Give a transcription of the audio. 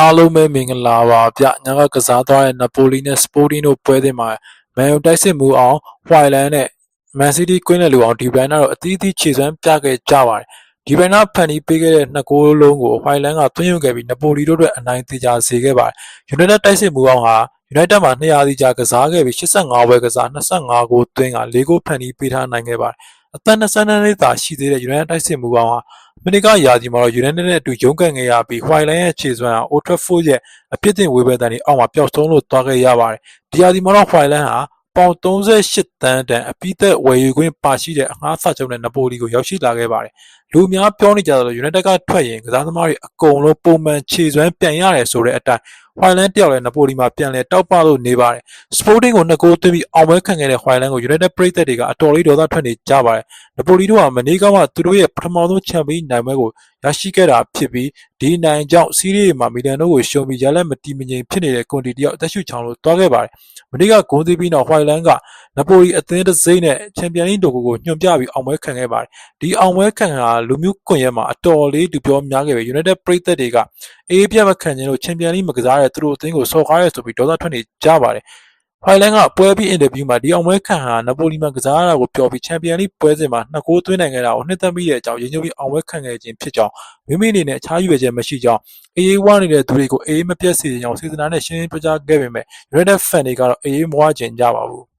အားလုံးပဲမင်္ဂလာပါဗျညကကစားသွားတဲ့နပိုလီနဲ့စပိုတင်းတို့ပွဲစဉ်မှာမန်ယူတိုက်စစ်မှုအောင်ဟွိုင်လန်နဲ့မန်စီးတီးကွင်းနယ်လူအောင်ဒီဘရန်နာတို့အသီးသီးခြေစွမ်းပြခဲ့ကြပါတယ်ဒီဘရန်နာဖန်တီးပေးခဲ့တဲ့နှစ်ဂိုးလုံးကိုဟွိုင်လန်ကသွင်းယူခဲ့ပြီးနပိုလီတို့အတွက်အနိုင်သေးချာစေခဲ့ပါတယ်ယူနိုက်တက်တိုက်စစ်မှုအောင်ဟာ ယူနိုက်တက်မှာ200စီကြာကစားခဲ့ပြီး85ပွဲကစား25ဂိုးသွင်းက4ဂိုးဖန်တီးပေးထားနိုင်ခဲ့ပါတယ်အသက်22နှစ်သာရှိသေးတဲ့ယူနိုက်တက်တိုက်စစ်မှုအောင်ဟာမနီကယာဒီမှာတော့ယူနိုက်တက်နဲ့အတူရုန်းကန်ခဲ့ရပြီးဟွိုင်လန်ရဲ့ခြေစွမ်းဟာအိုထရက်ဖို့ရဲ့အပြစ်တင်ဝေဖန်တန်တွေအောက်မှာပျောက်ဆုံးလို့သွားခဲ့ရပါတယ်။ဒီယာဒီမှာတော့ဟွိုင်လန်ဟာပေါင်38တန်းတန်အပိသက်ဝယ်ယူခွင့်ပါရှိတဲ့အငှားစာချုပ်နဲ့နပိုလီကိုရောက်ရှိလာခဲ့ပါတယ်။ လူအများပြောနေကြတယ်လို့ယူနိုက်တက်ကထွက်ရင်ကစားသမားတွေအကုန်လုံးပုံမှန်ခြေစွမ်းပြန်ရတယ်ဆိုတဲ့အတိုင်းဟွိုင်လန်တယောက်လည်းနပိုလီမှာပြန်လဲတောက်ပလို့နေပါတယ်။စပိုတင်းကိုနှစ်ဂိုးသွင်းပြီးအောင်ပွဲခံခဲ့တဲ့ဟွိုင်လန်ကိုယူနိုက်တက်ပရိသတ်တွေကအတော်လေးဒေါသထွက်နေကြပါတယ်။နပိုလီတို့ကမနေ့ကမှသူတို့ရဲ့ပထမဆုံးချန်ပီယံနိုင်ပွဲကိုရရှိခဲ့တာဖြစ်ပြီးဒီနိုင်ကြောင့်စီးရီးတွေမှာမီလန်တို့ကိုရှုံးပြီးရလက်မတီမငြိမ်ဖြစ်နေတဲ့ကွန်တီတယောက်အသက်ရှူချောင်းလို့တွားခဲ့ပါတယ်။မနေ့ကဂုံးသီးပြီးနောက်ဟွိုင်လန်ကနပိုလီအသင်းတစ်စိမ့်နဲ့ချန်ပီယံလိတိုကိုကိုညွှန်ပြပြီးအောင်ပွဲခံခဲ့ပါတယ်။ဒီအောင်ပွဲခံကလူမျိုးကွန်ရက်မှာအတော်လေးတူပြောများခဲ့ပဲ United ပရိသတ်တွေကအေးပြတ်မခံခြင်းလို့ချန်ပီယံလိမကစားတဲ့သူတို့အသင်းကိုဆော်ကားရဲဆိုပြီးဒေါသထွက်နေကြပါတယ်။ဟိုင်လန်ကပွဲပြီးအင်တာဗျူးမှာဒီအောင်ပွဲခံဟာနပိုလီမှာကစားရတာကိုပြောပြီးချန်ပီယံလိပွဲစဉ်မှာနှစ်ဂိုးသွင်းနိုင်ခဲ့တာကိုနှစ်သက်မိတဲ့အကြောင်းရင်းညွှန်းပြီးအောင်ပွဲခံခဲ့ခြင်းဖြစ်ကြောင်းမိမိအနေနဲ့အခြားရွေချက်မရှိကြောင်းအေးဝါနေတဲ့သူတွေကိုအေးမပြတ်စေခြင်းကြောင့်စေတနာနဲ့ရှင်းရှင်းပြကြခဲ့ပေမဲ့ United fan တွေကတော့အေးမွားခြင်းကြပါဘူး